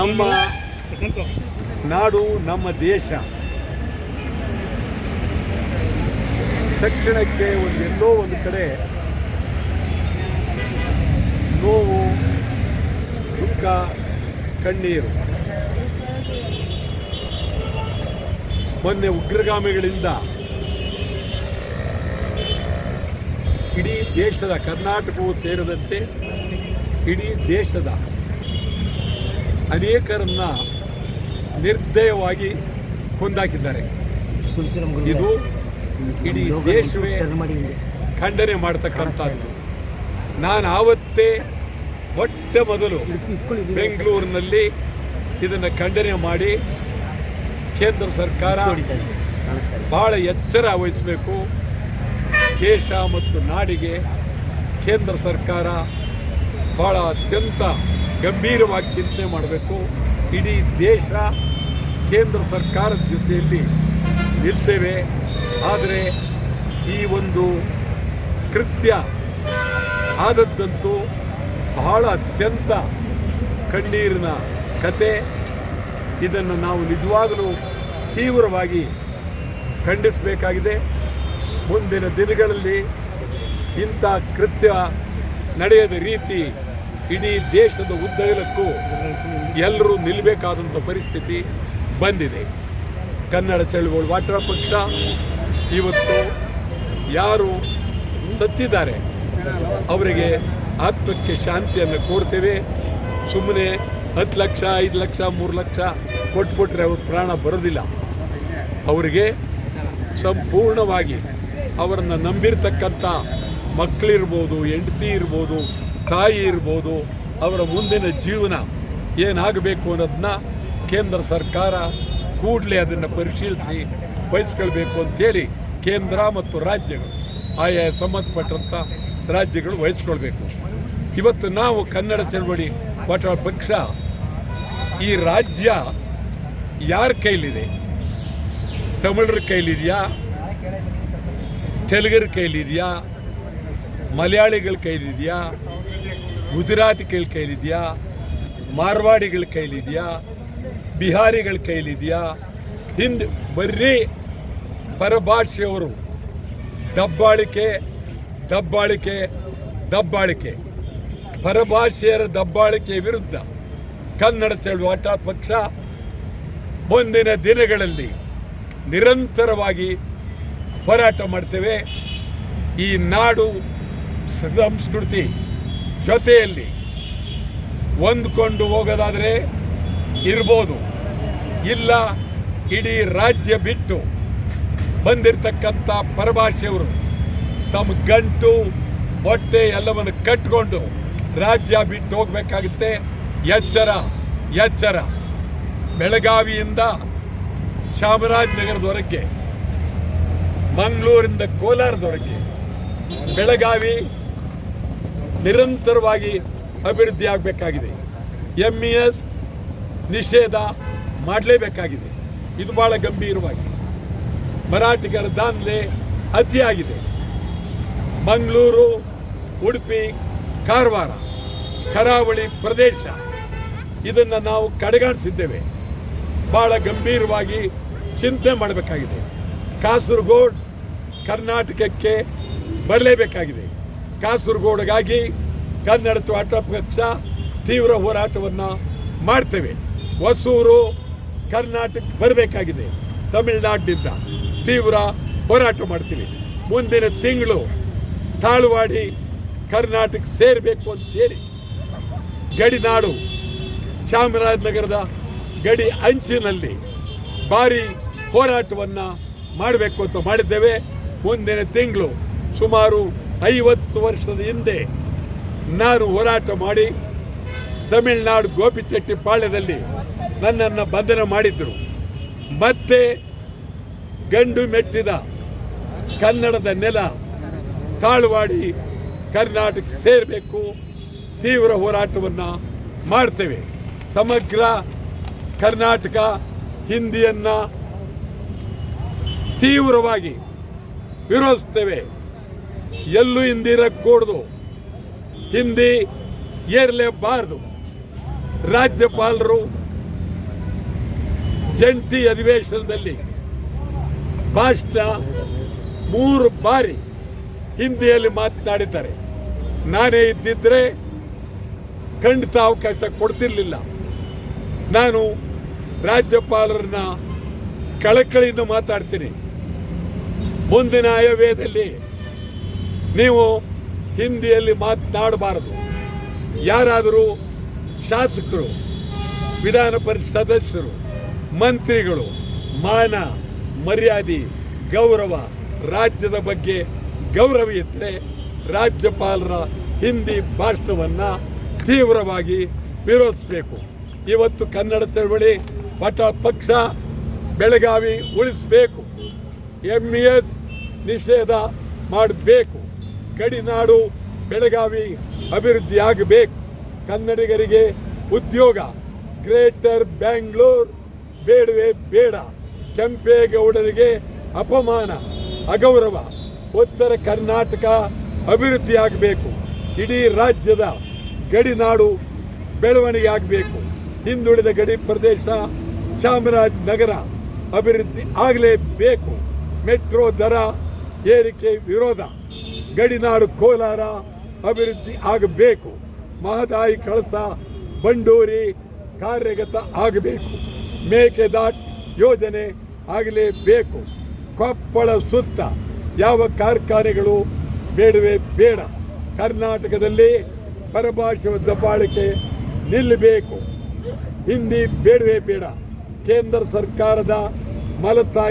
ನಮ್ಮ ನಾಡು, ನಮ್ಮ ದೇಶ. ತಕ್ಷಣಕ್ಕೆ ಒಂದು ಎಲ್ಲೋ ಒಂದು ಕಡೆ ನೋವು, ದುಃಖ, ಕಣ್ಣೀರು. ಮೊನ್ನೆ ಉಗ್ರಗಾಮಿಗಳಿಂದ ಇಡೀ ದೇಶದ ಕರ್ನಾಟಕವು ಸೇರಿದಂತೆ ಇಡೀ ದೇಶದ ಅನೇಕರನ್ನ ನಿರ್ದಯವಾಗಿ ಕೊಂದಾಕಿದ್ದಾರೆ. ಇದು ಇಡೀ ದೇಶವೇ ಖಂಡನೆ ಮಾಡ್ತಕ್ಕಂಥದ್ದು. ನಾನು ಆವತ್ತೇ ಮೊಟ್ಟ ಮೊದಲು ಬೆಂಗಳೂರಿನಲ್ಲಿ ಇದನ್ನು ಖಂಡನೆ ಮಾಡಿ ಕೇಂದ್ರ ಸರ್ಕಾರ ಭಾಳ ಎಚ್ಚರ ವಹಿಸಬೇಕು. ದೇಶ ಮತ್ತು ನಾಡಿಗೆ ಕೇಂದ್ರ ಸರ್ಕಾರ ಭಾಳ ಅತ್ಯಂತ ಗಂಭೀರವಾಗಿ ಚಿಂತನೆ ಮಾಡಬೇಕು. ಇಡೀ ದೇಶ ಕೇಂದ್ರ ಸರ್ಕಾರದ ಜೊತೆಯಲ್ಲಿ ನಿಲ್ತೇವೆ. ಆದರೆ ಈ ಒಂದು ಕೃತ್ಯ ಆದದ್ದಂತೂ ಬಹಳ ಅತ್ಯಂತ ಕಣ್ಣೀರಿನ ಕತೆ. ಇದನ್ನು ನಾವು ನಿಜವಾಗಲೂ ತೀವ್ರವಾಗಿ ಖಂಡಿಸಬೇಕಾಗಿದೆ. ಮುಂದಿನ ದಿನಗಳಲ್ಲಿ ಇಂಥ ಕೃತ್ಯ ನಡೆಯದ ರೀತಿ ಇಡೀ ದೇಶದ ಉದ್ದಗಲಕ್ಕೂ ಎಲ್ಲರೂ ನಿಲ್ಲಬೇಕಾದಂಥ ಪರಿಸ್ಥಿತಿ ಬಂದಿದೆ. ಕನ್ನಡ ಚಳುವಳಿ ವಾಟರ ಪಕ್ಷ ಇವತ್ತು ಯಾರು ಸತ್ತಿದ್ದಾರೆ, ಅವರಿಗೆ ಆತ್ಮಕ್ಕೆ ಶಾಂತಿಯನ್ನು ಕೋರ್ತೇವೆ ಸುಮ್ಮನೆ ಹತ್ತು ಲಕ್ಷ, ಐದು ಲಕ್ಷ, ಮೂರು ಲಕ್ಷ ಕೊಟ್ಬಿಟ್ರೆ ಅವ್ರ ಪ್ರಾಣ ಬರೋದಿಲ್ಲ. ಅವರಿಗೆ ಸಂಪೂರ್ಣವಾಗಿ ಅವರನ್ನು ನಂಬಿರ್ತಕ್ಕಂಥ ಮಕ್ಕಳಿರ್ಬೋದು ಹೆಂಡತಿ ಇರ್ಬೋದು ತಾಯಿ ಇರ್ಬೋದು, ಅವರ ಮುಂದಿನ ಜೀವನ ಏನಾಗಬೇಕು ಅನ್ನೋದನ್ನ ಕೇಂದ್ರ ಸರ್ಕಾರ ಕೂಡಲೇ ಅದನ್ನು ಪರಿಶೀಲಿಸಿ ವಹಿಸ್ಕೊಳ್ಬೇಕು ಅಂತೇಳಿ ಕೇಂದ್ರ ಮತ್ತು ರಾಜ್ಯಗಳು, ಆಯಾ ಸಂಬಂಧಪಟ್ಟಂಥ ರಾಜ್ಯಗಳು ವಹಿಸ್ಕೊಳ್ಬೇಕು ಇವತ್ತು ನಾವು ಕನ್ನಡ ಚಳವಳಿ ಪಟ ಪಕ್ಷ, ಈ ರಾಜ್ಯ ಯಾರ ಕೈಲಿದೆ? ತಮಿಳರ ಕೈಲಿದೆಯಾ? ತೆಲುಗರ ಕೈಲಿದೆಯಾ? ಮಲಯಾಳಿಗಳ ಕೈಲಿದೆಯಾ? ಗುಜರಾತಿ ಕೈಲಿ ಕೈಲಿದೆಯಾ? ಮಾರ್ವಾಡಿಗಳ ಕೈಲಿದೆಯಾ? ಬಿಹಾರಿಗಳ ಕೈಲಿದೆಯಾ? ಹಿಂದೆ ಬರೀ ಪರಭಾಷೆಯವರು. ದಬ್ಬಾಳಿಕೆ ದಬ್ಬಾಳಿಕೆ ದಬ್ಬಾಳಿಕೆ. ಪರಭಾಷೆಯರ ದಬ್ಬಾಳಿಕೆ ವಿರುದ್ಧ ಕನ್ನಡ ಚಳುವಾಟ ಪಕ್ಷ ಮುಂದಿನ ದಿನಗಳಲ್ಲಿ ನಿರಂತರವಾಗಿ ಹೋರಾಟ ಮಾಡ್ತೇವೆ. ಈ ನಾಡು ಸಂಸ್ಕೃತಿ. ಜೊತೆಯಲ್ಲಿ ಹೊಂದ್ಕೊಂಡು ಹೋಗೋದಾದರೆ ಇರ್ಬೋದು. ಇಲ್ಲ, ಇಡೀ ರಾಜ್ಯ ಬಿಟ್ಟು ಬಂದಿರತಕ್ಕಂಥ ಪರಭಾಷೆಯವರು ತಮ್ಮ ಗಂಟು ಹೊಟ್ಟೆ ಎಲ್ಲವನ್ನು ಕಟ್ಕೊಂಡು ರಾಜ್ಯ ಬಿಟ್ಟು ಹೋಗಬೇಕಾಗುತ್ತೆ. ಎಚ್ಚರ ಎಚ್ಚರ. ಬೆಳಗಾವಿಯಿಂದ ಚಾಮರಾಜನಗರದವರೆಗೆ, ಮಂಗಳೂರಿಂದ ಕೋಲಾರದವರೆಗೆ, ಬೆಳಗಾವಿ ನಿರಂತರವಾಗಿ ಅಭಿವೃದ್ಧಿ ಆಗಬೇಕಾಗಿದೆ ಎಂ ಇ ಎಸ್ ನಿಷೇಧ ಮಾಡಲೇಬೇಕಾಗಿದೆ. ಇದು ಭಾಳ ಗಂಭೀರವಾಗಿ. ಮರಾಠಿಗರ ದಾಂಧಲೆ ಅತಿಯಾಗಿದೆ. ಮಂಗಳೂರು, ಉಡುಪಿ, ಕಾರವಾರ, ಕರಾವಳಿ ಪ್ರದೇಶ ಇದನ್ನು ನಾವು ಕಡೆಗಾಣಿಸಿದ್ದೇವೆ. ಭಾಳ ಗಂಭೀರವಾಗಿ ಚಿಂತನೆ ಮಾಡಬೇಕಾಗಿದೆ. ಕಾಸರಗೋಡ್, ಕರ್ನಾಟಕಕ್ಕೆ ಬರಲೇಬೇಕಾಗಿದೆ. ಕಾಸರಗೋಡ್ಗಾಗಿ ಕನ್ನಡ ತ್ವಾಟ ಪಕ್ಷ ತೀವ್ರ ಹೋರಾಟವನ್ನು ಮಾಡ್ತೇವೆ. ಹೊಸೂರು, ಕರ್ನಾಟಕ ಬರಬೇಕಾಗಿದೆ. ತಮಿಳುನಾಡಿನಿಂದ ತೀವ್ರ ಹೋರಾಟ ಮಾಡ್ತೀವಿ. ಮುಂದಿನ ತಿಂಗಳು ತಾಳ್ವಾಡಿ, ಕರ್ನಾಟಕ ಸೇರಬೇಕು ಅಂತೇಳಿ ಗಡಿನಾಡು ಚಾಮರಾಜನಗರದ ಗಡಿ ಅಂಚಿನಲ್ಲಿ ಭಾರಿ ಹೋರಾಟವನ್ನು ಮಾಡಬೇಕು ಅಂತ ಮಾಡಿದ್ದೇವೆ. ಮುಂದಿನ ತಿಂಗಳು ಸುಮಾರು ಐವತ್ತು ವರ್ಷದ ಹಿಂದೆ ನಾನು ಹೋರಾಟ ಮಾಡಿ ತಮಿಳುನಾಡು ಗೋಪಿಚೆಟ್ಟಿಪಾಳ್ಯದಲ್ಲಿ ನನ್ನನ್ನು ಬಂಧನ ಮಾಡಿದ್ದರು ಮತ್ತೆ ಗಂಡು ಮೆಟ್ಟಿದ ಕನ್ನಡದ ನೆಲ ತಾಳ್ವಾಡಿ ಕರ್ನಾಟಕ ಸೇರಬೇಕು, ತೀವ್ರ ಹೋರಾಟವನ್ನು ಮಾಡ್ತೇವೆ. ಸಮಗ್ರ ಕರ್ನಾಟಕ ಹಿಂದಿಯನ್ನು ತೀವ್ರವಾಗಿ ವಿರೋಧಿಸ್ತೇವೆ. ಎಲ್ಲೂ ಹಿಂದಿ ಕೂಡದು. ಹಿಂದಿ ಏರಲೇಬಾರದು ರಾಜ್ಯಪಾಲರು ಜಂಟಿ ಅಧಿವೇಶನದಲ್ಲಿ ಭಾಷಣ ಮೂರು ಬಾರಿ ಹಿಂದಿಯಲ್ಲಿ ಮಾತನಾಡಿದ್ದಾರೆ. ನಾನೇ ಇದ್ದಿದ್ರೆ ಖಂಡಿತ ಅವಕಾಶ ಕೊಡ್ತಿರ್ಲಿಲ್ಲ. ನಾನು ರಾಜ್ಯಪಾಲರನ್ನ ಕಳಕಳಿಯಿಂದ ಮಾತಾಡ್ತೀನಿ. ಮುಂದಿನ ಆಯವ್ಯಯದಲ್ಲಿ ನೀವು ಹಿಂದಿಯಲ್ಲಿ ಮಾತನಾಡಬಾರದು. ಯಾರಾದರೂ ಶಾಸಕರು, ವಿಧಾನ ಪರಿಷತ್ ಸದಸ್ಯರು, ಮಂತ್ರಿಗಳು, ಮಾನ, ಮರ್ಯಾದೆ, ಗೌರವ, ರಾಜ್ಯದ ಬಗ್ಗೆ ಗೌರವ ಇದ್ದರೆ ರಾಜ್ಯಪಾಲರ ಹಿಂದಿ ಭಾಷಣವನ್ನು ತೀವ್ರವಾಗಿ ವಿರೋಧಿಸಬೇಕು. ಇವತ್ತು ಕನ್ನಡ ಚಳವಳಿ ಪಟ ಪಕ್ಷ ಬೆಳಗಾವಿ ಉಳಿಸಬೇಕು. ಎಂ ಇ ಎಸ್ ನಿಷೇಧ ಮಾಡಬೇಕು. ಗಡಿನಾಡು ಬೆಳಗಾವಿ ಅಭಿವೃದ್ಧಿ ಆಗಬೇಕು. ಕನ್ನಡಿಗರಿಗೆ ಉದ್ಯೋಗ. ಗ್ರೇಟರ್ ಬ್ಯಾಂಗ್ಳೂರ್. ಬೇಡವೇ ಬೇಡ. ಕೆಂಪೇಗೌಡರಿಗೆ ಅಪಮಾನ, ಅಗೌರವ. ಉತ್ತರ ಕರ್ನಾಟಕ ಅಭಿವೃದ್ಧಿ ಆಗಬೇಕು. ಇಡೀ ರಾಜ್ಯದ ಗಡಿನಾಡು ಬೆಳವಣಿಗೆ ಆಗಬೇಕು. ಹಿಂದುಳಿದ ಗಡಿ ಪ್ರದೇಶ ಚಾಮರಾಜನಗರ ಅಭಿವೃದ್ಧಿ ಆಗಲೇಬೇಕು. ಮೆಟ್ರೋ ದರ ಏರಿಕೆ ವಿರೋಧ. ಗಡಿನಾಡು ಕೋಲಾರ ಅಭಿವೃದ್ಧಿ ಆಗಬೇಕು. ಮಹದಾಯಿ ಕಳಸ ಬಂಡೂರಿ ಕಾರ್ಯಗತ ಆಗಬೇಕು. ಮೇಕೆದಾಟ್ ಯೋಜನೆ ಆಗಲೇಬೇಕು. ಕೊಪ್ಪಳ ಸುತ್ತ ಯಾವ ಕಾರ್ಖಾನೆಗಳು ಬೇಡವೇ ಬೇಡ. ಕರ್ನಾಟಕದಲ್ಲಿ ಪರಭಾಷೆ ದಬ್ಬಾಳಿಕೆ ನಿಲ್ಲಬೇಕು. ಹಿಂದಿ ಬೇಡವೇ ಬೇಡ. ಕೇಂದ್ರ ಸರ್ಕಾರದ ಮಲತಾಯಿ